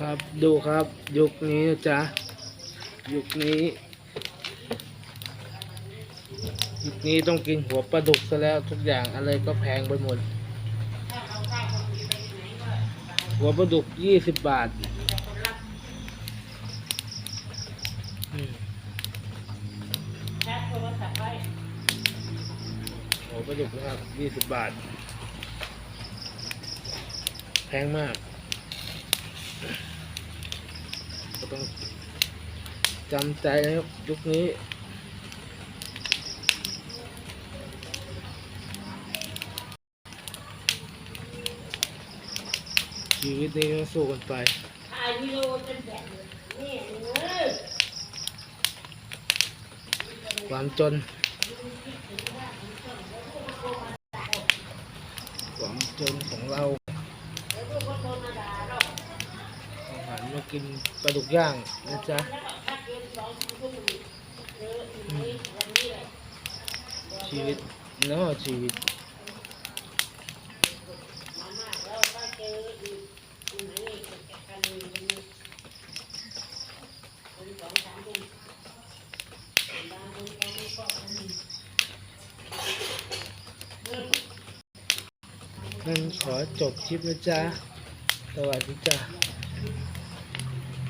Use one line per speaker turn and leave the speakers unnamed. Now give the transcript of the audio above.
ครับดูครับ ยุคนี้นะจ๊ะ ยุคนี้ ยุคนี้ต้องกินหัวปลาดุกซะแล้วทุกอย่างอะไรก็แพงไปหมด หัวปลาดุกยี่สิบบาทหัวปลาดุกนะครับยี่สิบบาท แพงมาก ก็ต้องจำใจนะครับยุคนี้ชีวิตนี้ต้องสู้กันไป
ถ่ายวิดีโอเป็นแบบนี้เออ
ความจนความจนของเราต้องหันมา กินปลาดุกย่างนะจ๊ะชีวิตเนาะชีวิตงั้นขอจบคลิปนะจ๊ะ สวัสดีจ้ะ